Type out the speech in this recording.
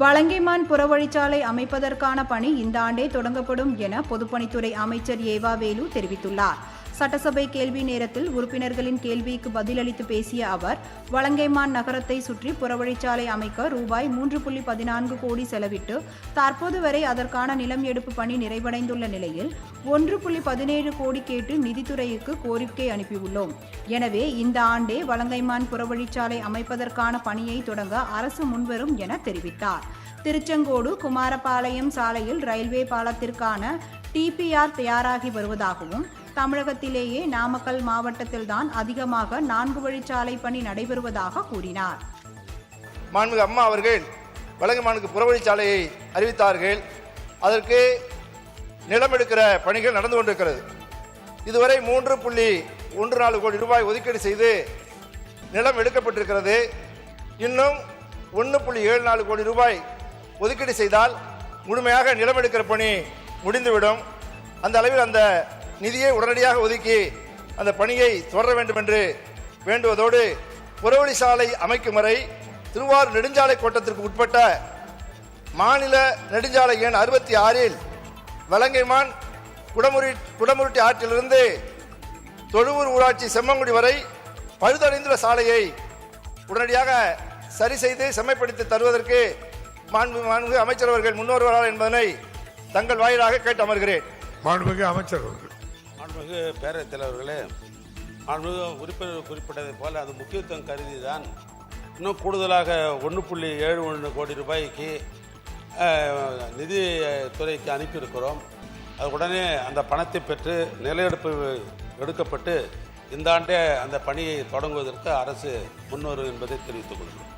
வலங்கைமான் புறவழிச்சாலை அமைப்பதற்கான பணி இந்த ஆண்டே தொடங்கப்படும் என பொதுப்பணித்துறை அமைச்சர் ஏவா வேலு தெரிவித்துள்ளார். சட்டசபை கேள்வி நேரத்தில் உறுப்பினர்களின் கேள்விக்கு பதிலளித்து பேசிய அவர் வலங்கைமான் நகரத்தை சுற்றி புறவழிச்சாலை அமைக்க ரூபாய் மூன்று புள்ளி பதினான்கு கோடி செலவிட்டு தற்போது வரை அதற்கான நிலம் எடுப்பு பணி நிறைவடைந்துள்ள நிலையில் ஒன்று புள்ளி பதினேழு கோடி கேட்டு நிதித்துறைக்கு கோரிக்கை அனுப்பியுள்ளோம். எனவே இந்த ஆண்டே வலங்கைமான் புறவழிச்சாலை அமைப்பதற்கான பணியை தொடங்க அரசு முன்வரும் என தெரிவித்தார். திருச்செங்கோடு குமாரபாளையம் சாலையில் ரயில்வே பாலத்திற்கான டிபிஆர் தயாராகி வருவதாகவும் தமிழகத்திலேயே நாமக்கல் மாவட்டத்தில்தான் அதிகமாக நான்கு வழிச்சாலை பணி நடைபெறுவதாக கூறினார். மாண்புமிகு அம்மா அவர்கள் வலங்கைமானுக்கு புறவழிச்சாலையை அறிவித்தார்கள். அதற்கு நிலம் எடுக்கிற பணிகள் நடந்து கொண்டிருக்கிறது. இதுவரை மூன்று புள்ளி ஒன்று நாலு கோடி ரூபாய் ஒதுக்கீடு செய்து நிலம் எடுக்கப்பட்டிருக்கிறது. இன்னும் ஒன்று புள்ளி ஏழு நாலு கோடி ரூபாய் ஒதுக்கீடு செய்தால் முழுமையாக நிலம் எடுக்கிற பணி முடிந்துவிடும். அந்த அளவில் அந்த நிதியை உடனடியாக ஒதுக்கி அந்த பணியை தொடர வேண்டும் என்று வேண்டுவதோடு புறவழி சாலை அமைக்கும் வரை திருவாரூர் நெடுஞ்சாலை கோட்டத்திற்கு உட்பட்ட மாநில நெடுஞ்சாலை எண் அறுபத்தி ஆறில் வலங்கைமான் குடமுரி குடமுருட்டி ஆற்றிலிருந்து தொழுவூர் ஊராட்சி செம்மங்குடி வரை பழுதடைந்துள்ள சாலையை உடனடியாக சரி செய்து செம்மைப்படுத்தி தருவதற்கு மாண்பு மாண்பு அமைச்சர் அவர்கள் முன்வருவார்கள் என்பதனை தங்கள் வாயிலாக கேட்டு அமர்கிறேன். மாண்புமிகு அமைச்சர் அவர்கள். மாண்புமிகு பேரவைத் தலைவர்களே மாண்புமிகு உறுப்பினர் குறிப்பிட்டதைப் போல அது முக்கியத்துவம் கருதி தான் இன்னும் கூடுதலாக ஒன்று புள்ளி ஏழு ஒன்று கோடி ரூபாய்க்கு நிதித்துறைக்கு நிதி துறைக்கு அனுப்பியிருக்கிறோம். அது உடனே அந்த பணத்தை பெற்று நிலையெடுப்பு எடுக்கப்பட்டு இந்த ஆண்டே அந்த பணியை தொடங்குவதற்கு அரசு முன்வரும் என்பதை தெரிவித்துக் கொள்கிறோம்.